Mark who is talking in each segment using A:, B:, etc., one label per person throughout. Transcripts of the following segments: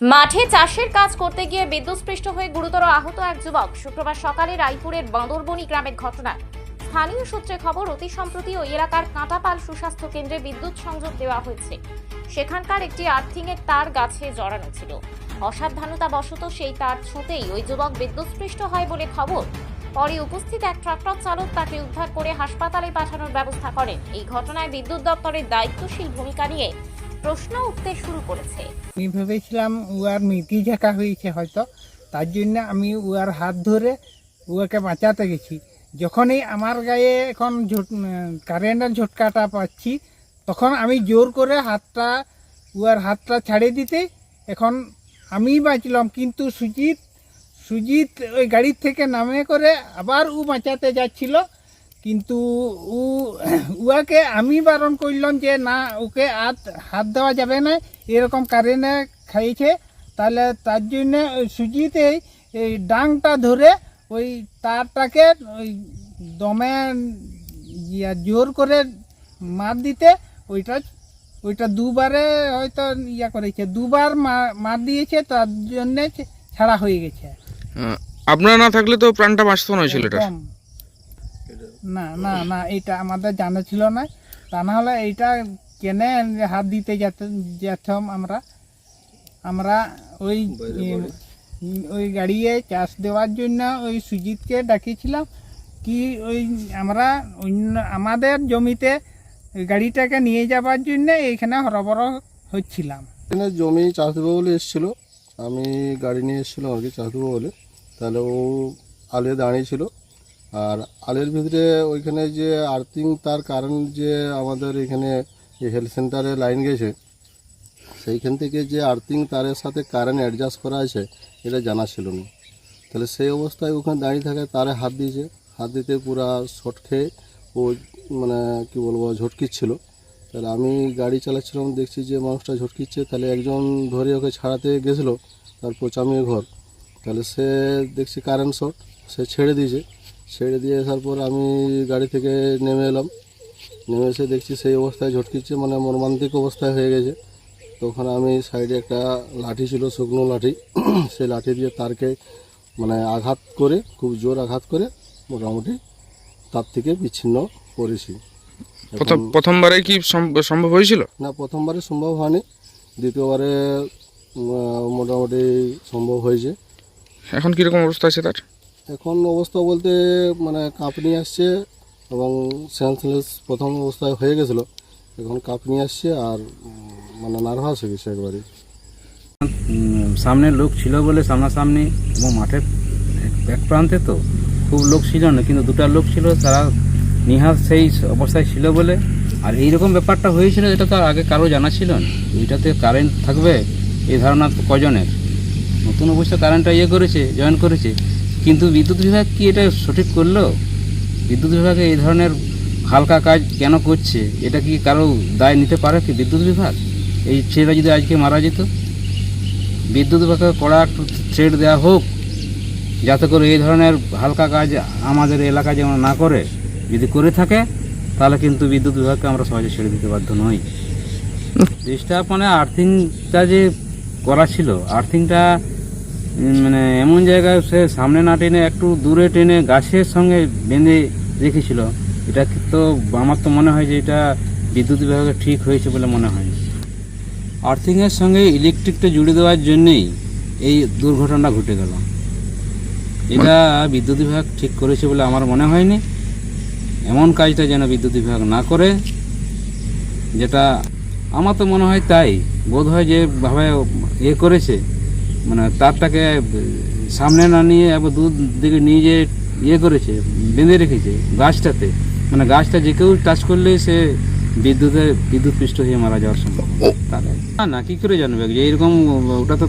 A: মাঠে চাষের কাজ করতে গিয়ে বিদ্যুৎস্পৃষ্ট হয়ে গুরুতর আহত এক যুবক শুক্রবার সকালে রায়পুরের বাঁদরবনি গ্রামের ঘটনা স্থানীয় সূত্রে খবর, অতি সম্প্রতি ওই এলাকার কাঁটাপাল সুস্বাস্থ্য কেন্দ্রে বিদ্যুৎ সংযোগ দেওয়া হয়েছে। সেখানকার একটি আর্থিং এর তার গাছে জড়ানো ছিল। অসাবধানতা বশত সেই তার ছুঁতেই ওই যুবক বিদ্যুৎস্পৃষ্ট হয় বলে খবর। পরে উপস্থিত এক ট্রাক্টর চালক তাকে উদ্ধার করে হাসপাতালে পাঠানোর ব্যবস্থা করেন। এই ঘটনায় বিদ্যুৎ দপ্তরের দায়িত্বশীল ভূমিকা নিয়ে প্রশ্ন উঠতে শুরু করেছে।
B: আমি ভেবেছিলাম উয়ার মিটি ঝাঁকা হয়েছে হয়তো, তার জন্য আমি উয়ার হাত ধরে উয়াকে বাঁচাতে গেছি। যখনই আমার গায়ে এখন কারেন্টের ঝটকাটা পাচ্ছি, তখন আমি জোর করে হাতটা উয়ার হাতটা ছাড়ে দিতে এখন আমি বাঁচলাম। কিন্তু সুজিত সুজিত ওই গাড়ির থেকে নামে করে আবার ও বাঁচাতে যাচ্ছিল। কিন্তু ও উয়াকে আমি বারণ করলাম যে না ওকে হাত হাত দেওয়া যাবে না এরকম কারেন্টে খাইছে। তাহলে তার জন্যে ওই সুজিতে এই ডাংটা ধরে ওই তারটাকে ওই দমে ইয়া জোর করে মার দিতে ওইটা ওইটা দুবারে হয়তো ইয়া করেছে দুবার মার দিয়েছে তার জন্যে ছাড়া হয়ে গেছে।
C: আপনারা না থাকলে তো প্রাণটা বাঁচত না
B: একদম। না না না, এটা আমাদের জানা ছিল না। তা না হলে এইটা কেনে হাত দিতে যেত- যেতাম আমরা। আমরা ওই ওই গাড়িয়ে চাষ দেওয়ার জন্য ওই সুজিতকে ডাকিছিলাম কি ওই আমরা অন্য আমাদের জমিতে গাড়িটাকে নিয়ে যাবার জন্য এইখানে হরবর হচ্ছিলাম।
D: এখানে জমি চাষ দেবো বলে এসেছিল। আমি গাড়ি নিয়ে এসেছিলাম আর কি চাষ দেবো বলে। তাহলে ও আলে দাঁড়িয়েছিল আর আলের ভিতরে ওইখানে যে আর্থিং, তার কারণ যে আমাদের এখানে হেলথ সেন্টারে লাইন গেছে, সেইখান থেকে যে আর্থিং তারের সাথে কারেন্ট অ্যাডজাস্ট করা আছে, এটা জানা ছিল না। তাহলে সেই অবস্থায় ওখানে দাঁড়িয়ে থাকে, তারে হাত দিয়েছে। হাত দিতে পুরা শর্ট খেয়ে ও মানে কি বলব ঝটকিচ্ছিল তাহলে আমি গাড়ি চালাচ্ছিলাম, দেখছি যে মানুষটা ঝটকিচ্ছে, তাহলে একজন ধরে ওকে ছাড়াতে গেছিল, তার পোচামিয়ে ঘর। তাহলে সে দেখছি কারেন্ট শর্ট সে ছেড়ে দিয়েছে। ছেড়ে দিয়ে আসার পর আমি গাড়ি থেকে নেমে এলাম। নেমে এসে দেখছি সেই অবস্থায় ঝটকিচ্ছে মানে মর্মান্তিক অবস্থায় হয়ে গেছে। তখন আমি সাইডে একটা লাঠি ছিল শুকনো লাঠি। সেই লাঠি দিয়ে তারকে মানে আঘাত করে খুব জোর আঘাত করে মোটামুটি তার থেকে বিচ্ছিন্ন করেছি।
C: প্রথম প্রথমবারে কি সম্ভব হয়েছিল?
D: না প্রথমবারে সম্ভব হয়নি। দ্বিতীয়বারে মোটামুটি সম্ভব হয়েছে।
C: এখন কীরকম অবস্থা আছে তার?
D: এখন অবস্থা বলতে মানে কাঁপনি আসছে এবং সেন্সলেস প্রথম অবস্থায় হয়ে গেছিল। এখন কাঁপনি আসছে আর মানে নার্ভাস হয়ে গেছে একবারে।
E: সামনে লোক ছিল বলে সামনাসামনি এবং মাঠের এক- প্রান্তে তো খুব লোক ছিল না, কিন্তু দুটা লোক ছিল, তারা নিহাত সেই অবস্থায় ছিল বলে। আর এইরকম ব্যাপারটা হয়েছিল, এটা তো আগে কারও জানা ছিল না। এইটাতে কারেন্ট থাকবে, এই ধারণা কজনের। নতুন অবশ্য কারেন্টটা ইয়ে করেছে জয়েন করেছে। কিন্তু বিদ্যুৎ বিভাগ কি এটা সঠিক করল? বিদ্যুৎ বিভাগে এই ধরনের হালকা কাজ কেন করছে? এটা কি কারও দায় নিতে পারে কি বিদ্যুৎ বিভাগ? এই ছেলেটা যদি আজকে মারা যেত? বিদ্যুৎ বিভাগে কড়া একটু থ্রেড দেওয়া হোক যাতে করে এই ধরনের হালকা কাজ আমাদের এলাকায় যেমন না করে। যদি করে থাকে তাহলে কিন্তু বিদ্যুৎ বিভাগকে আমরা সহজে ছেড়ে দিতে বাধ্য নই। ডিস্টার্ব মানে আর্থিংটা যে করা ছিল আর্থিংটা মানে এমন জায়গায় সে সামনে না টেনে, একটু দূরে টেনে গাছের সঙ্গে বেঁধে রেখেছিল। এটা তো আমার তো মনে হয় যে এটা বিদ্যুৎ বিভাগে ঠিক হয়েছে বলে মনে হয়। আর্থিংয়ের সঙ্গে ইলেকট্রিকটা জুড়ে দেওয়ার জন্যেই এই দুর্ঘটনা ঘটে গেল। এটা বিদ্যুৎ বিভাগ ঠিক করেছে বলে আমার মনে হয়নি। এমন কাজটা যেন বিদ্যুৎ বিভাগ না করে, যেটা আমার তো মনে হয় তাই। বোধ হয় যেভাবে ইয়ে করেছে মানে তারটাকে সামনে না নিয়ে একবার দূর দিকে নিয়ে যে ইয়ে করেছে, বেঁধে রেখেছে গাছটাতে। মানে গাছটা যে কেউ টাচ করলেই সে বিদ্যুতে বিদ্যুৎ পৃষ্ঠ হয়ে মারা যাওয়ার সম্ভব না না, কী করে জানবে? যে এরকম, ওটা তো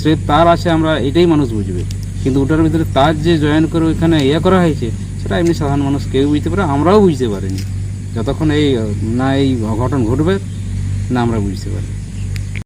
E: সে তার আছে আমরা এটাই মানুষ বুঝবে। কিন্তু ওটার ভিতরে তার যে জয়েন করে ওইখানে ইয়ে করা হয়েছে, সেটা এমনি সাধারণ মানুষ কেউ বুঝতে পারে, আমরাও বুঝতে পারিনি। যতক্ষণ এই, না এই অঘটন ঘটবে, না আমরা বুঝতে পারি